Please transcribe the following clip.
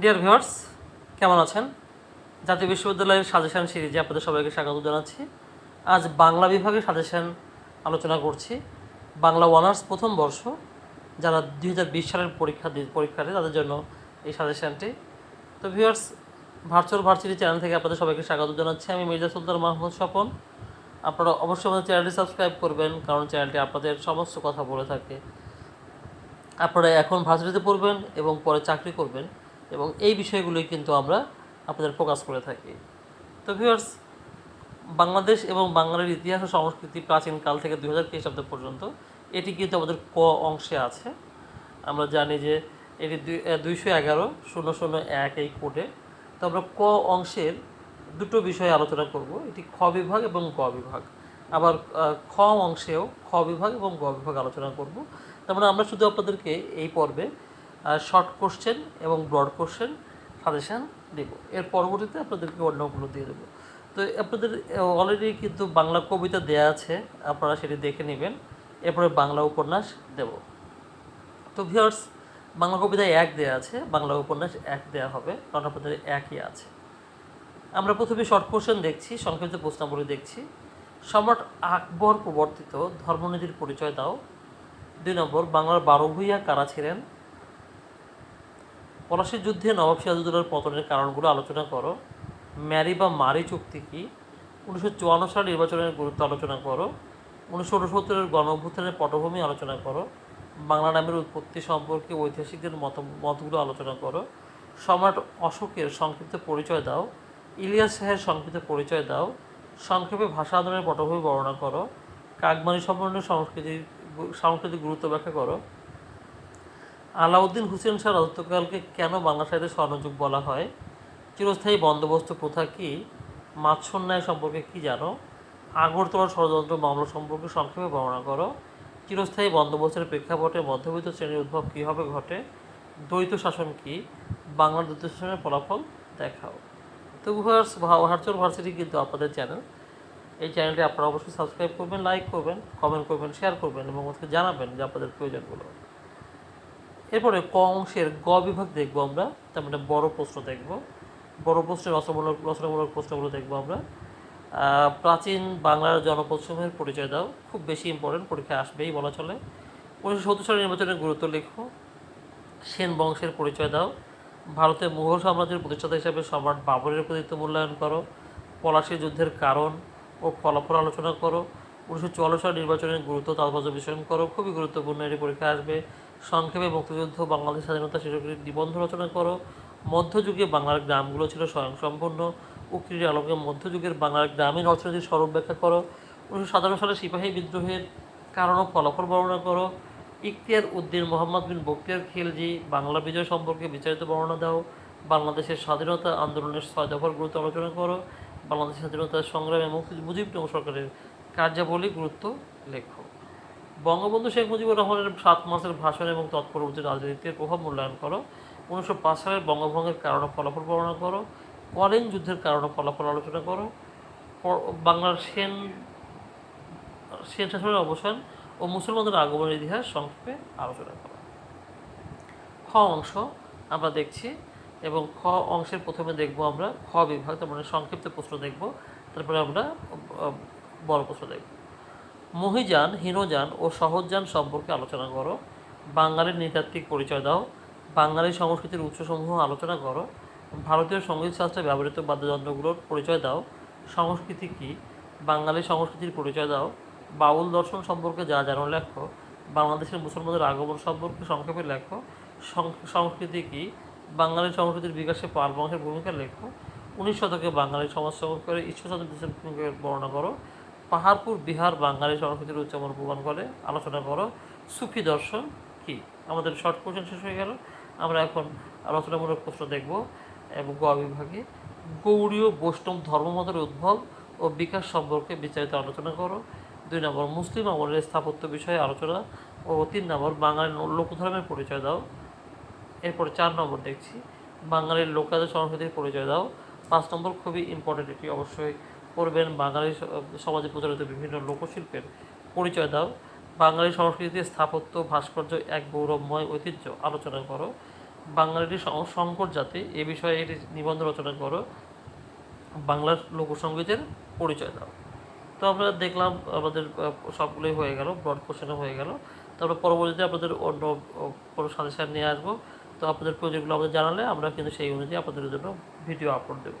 Dear viewers কেমন আছেন? জাতীয় বিশ্ববিদ্যালয়ের সাজেশন সিরিজে আপনাদের সবাইকে স্বাগত জানাচ্ছি। আজ বাংলা বিভাগে সাজেশন আলোচনা করছি। বাংলা অনার্স প্রথম বর্ষ, যারা দুই হাজার বিশ সালের পরীক্ষা পরীক্ষার্থী তাদের জন্য এই সাজেশনটি তো ভিউয়ার্স ভার্চুয়াল ভার্সিটি চ্যানেল থেকে আপনাদের সবাইকে স্বাগত জানাচ্ছি। আমি মির্জা সুলতান মাহমুদ স্বপন। আপনারা অবশ্যই আমাদের চ্যানেলটি সাবস্ক্রাইব করবেন, কারণ চ্যানেলটি আপনাদের সমস্ত কথা বলে থাকে। আপনারা এখন ভার্সিটিতে পড়বেন এবং পরে চাকরি করবেন। এবং এই বিষয়গুলোই কিন্তু আমরা আপনাদের ফোকাস করে থাকি। তো ভিউয়ার্স বাংলাদেশ এবং বাঙালির ইতিহাস ও সংস্কৃতি প্রাচীনকাল থেকে দুই হাজার খ্রিস্টাব্দ পর্যন্ত এটি কিন্তু আমাদের ক অংশে আছে। আমরা জানি যে এটি দুইশো এগারো শূন্য শূন্য এক এই কোডে তো আমরা ক অংশের দুটো বিষয়ে আলোচনা করব, এটি খ বিভাগ এবং গ বিভাগ। আবার খ অংশেও খ বিভাগ এবং গ বিভাগ আলোচনা করব। তার মানে আমরা শুধু আপনাদেরকে এই পর্বে শর্ট কোশ্চেন এবং ব্রড কোশ্চেন সাজেশান দেব। এর পরবর্তীতে আপনাদেরকে অন্যগুলো দিয়ে দেবো। তো আপনাদের অলরেডি কিন্তু বাংলা কবিতা দেয়া আছে, আপনারা সেটি দেখে নেবেন। এরপরে বাংলা উপন্যাস দেব। তো ভিউয়ার্স বাংলা কবিতা এক দেয়া আছে, বাংলা উপন্যাস এক দেয়া হবে, কারণ আপনাদের একই আছে। আমরা প্রথমে শর্ট কোশ্চেন দেখছি, সংক্ষিপ্ত প্রশ্নাবলী দেখছি। সম্রাট আকবর প্রবর্তিত ধর্মনীতির পরিচয় দাও। দুই নম্বর, বাংলার বারো ভূইয়া কারা ছিলেন? পলাশির যুদ্ধে নবাব সিরাজউদ্দৌলার পতনের কারণগুলো আলোচনা করো। ম্যারি বা মারি চুক্তি কি? উনিশশো চুয়ান্ন সাল নির্বাচনের গুরুত্ব আলোচনা করো। উনিশশো উনসত্তরের গণঅভ্যুত্থানের পটভূমি আলোচনা করো। বাংলা নামের উৎপত্তি সম্পর্কে ঐতিহাসিকদের মত, মতগুলো আলোচনা করো। সম্রাট অশোকের সংক্ষিপ্ত পরিচয় দাও। ইলিয়াস শাহের সংক্ষিপ্ত পরিচয় দাও। সংক্ষেপে ভাষা আন্দোলনের পটভূমি বর্ণনা করো। কাকমানি সম্পন্ন সংস্কৃতির সাংস্কৃতিক গুরুত্ব ব্যাখ্যা করো। আলাউদ্দিন হুসেন শাহ রাজত্বকালকে কেন বাংলা সাহিত্যের স্বর্ণযুগ বলা হয়? চিরস্থায়ী বন্দোবস্ত প্রথা কি? মাৎসর ন্যায় সম্পর্কে কি জানো? আগরতলা ষড়যন্ত্র মামলা সম্পর্কে সংক্ষেপে বর্ণনা করো। চিরস্থায়ী বন্দোবস্তের প্রেক্ষাপটে মধ্যবিত্ত শ্রেণির উদ্ভব কীভাবে ঘটে? দ্বৈত শাসন কি? বাংলার দ্বৈত শাসনের ফলাফল দেখাও। তো ভিউয়ার্স ভার্চুয়াল ভার্সিটি কিন্তু আপনাদের চ্যানেল এই চ্যানেলটি আপনারা অবশ্যই সাবস্ক্রাইব করবেন লাইক করবেন কমেন্ট করবেন শেয়ার করবেন এবং আমাকে জানাবেন যে আপনাদের প্রয়োজনগুলো। এরপরে ক অংশের গ বিভাগ দেখব আমরা। তার মানে বড় প্রশ্ন দেখব। বড় প্রশ্নের রচনামূলক রচনামূলক প্রশ্নগুলো দেখব আমরা। প্রাচীন বাংলার জনপদসমূহের পরিচয় দাও। খুব বেশি ইম্পর্টেন্ট পরীক্ষায় আসবেই বলা চলে। উনিশশো সত্তর সালের নির্বাচনের গুরুত্ব লেখো। সেন বংশের পরিচয় দাও। ভারতের মুঘল সাম্রাজ্যের প্রতিষ্ঠাতা হিসেবে সম্রাট বাবরের কৃতিত্ব মূল্যায়ন করো। পলাশী যুদ্ধের কারণ ও ফলাফল আলোচনা করো। উনিশশো চুয়ান্ন সালের নির্বাচনের গুরুত্ব তাৎপর্য বিশ্লেষণ করো। খুবই গুরুত্বপূর্ণ, এটি পরীক্ষা আসবে। সংক্ষেপে মুক্তিযুদ্ধ, বাংলাদেশ স্বাধীনতা একটি নিবন্ধ রচনা করো। মধ্যযুগে বাংলার গ্রামগুলো ছিল স্বয়ংসম্পূর্ণ। উক্তির আলোকে মধ্যযুগের বাংলার গ্রামীণ অর্থনীতির স্বরূপ ব্যাখ্যা করো। উনিশশো সাতান্ন সালে সিপাহী বিদ্রোহের কারণ ও ফলাফল বর্ণনা করো। ইখতিয়ার উদ্দিন মোহাম্মদ বিন বক্তিয়ার খিলজি, বাংলা বিজয় সম্পর্কে বিস্তারিত বর্ণনা দাও। বাংলাদেশের স্বাধীনতা আন্দোলনের ছয় দফার গুরুত্ব আলোচনা করো। বাংলাদেশের স্বাধীনতা সংগ্রামে মুক্তি মুজিবনগর সরকারের কার্যাবলী গুরুত্ব লেখো। বঙ্গবন্ধু শেখ মুজিবুর রহমানের সাত মাসের ভাষণ এবং তৎপরবর্তী রাজনীতিতে প্রভাব মূল্যায়ন করো। উনিশশো পাঁচ সালের বঙ্গভঙ্গের কারণ ফলাফল বর্ণনা করো। করেন যুদ্ধের কারণ ফলাফল আলোচনা করো। বাংলার সেন সেন শাসনের অবসান ও মুসলমানদের আগমনের ইতিহাস সংক্ষেপে আলোচনা করো। খ অংশ আমরা দেখছি এবং খ অংশের প্রথমে দেখব আমরা খ বিভাগ, তার মানে সংক্ষিপ্ত প্রশ্ন দেখব, তারপরে আমরা বড় প্রশ্ন দেখব। মহিযান হীনযান ও সহজযান সম্পর্কে আলোচনা করো। বাঙালির নৃতাত্ত্বিক পরিচয় দাও। বাঙালি সংস্কৃতির উৎসসমূহ আলোচনা করো। ভারতীয় সঙ্গীতশাস্ত্রে ব্যবহৃত বাদ্যযন্ত্রগুলোর পরিচয় দাও। সংস্কৃতি কী? বাঙালি সংস্কৃতির পরিচয় দাও। বাউল দর্শন সম্পর্কে যা জানো লেখো। বাংলাদেশের মুসলমানদের আগমন সম্পর্কে সংক্ষেপে লেখো। সংস্কৃতি কী? বাঙালি সংস্কৃতির বিকাশে পাল বংশের ভূমিকা লেখো। উনিশ শতকে বাঙালি সমাজ সংস্কারে দেশের ভূমিকা বর্ণনা করো। পাহাড়পুর, বিহার, বাঙালি সংস্কৃতির উচ্চামন প্রমাণ করে আলোচনা করো। সুফি দর্শন কি? আমাদের শর্ট কোশ্চেন শেষ হয়ে গেল। আমরা এখন আলোচনামূলক প্রশ্ন দেখব এবং গ বিভাগে গৌড়ীয় বৈষ্ণব ধর্মমতের উদ্ভব ও বিকাশ সম্পর্কে বিস্তারিত আলোচনা করো। দুই নম্বর, মুসলিম আমলের স্থাপত্য বিষয়ে আলোচনা ও তিন নম্বর বাঙালির লোকধর্মের পরিচয় দাও। এরপর চার নম্বর দেখছি, বাঙালির লোকাদের সংস্কৃতির পরিচয় দাও। পাঁচ নম্বর, খুবই ইম্পর্টেন্ট এটি অবশ্যই পড়বেন বাঙালি সমাজে প্রচলিত বিভিন্ন লোকশিল্পের পরিচয় দাও। বাঙালি সংস্কৃতিতে স্থাপত্য, ভাস্কর্য, এক গৌরবময় ঐতিহ্য আলোচনা করো। একটি সংকট জাতি, এ বিষয়ে একটি নিবন্ধ রচনা করো। বাংলার লোকসঙ্গীতের পরিচয় দাও। তো আমরা দেখলাম আমাদের সবগুলোই হয়ে গেল ব্রড কোশ্চেনও হয়ে গেল। তারপরে পরবর্তীতে আপনাদের অন্য কোনো সাজেশান নিয়ে আসব। তো আপনাদের প্রজেক্টগুলো আমাদের জানালে আমরা কিন্তু সেই অনুযায়ী আপনাদের জন্য ভিডিও আপলোড দেবো।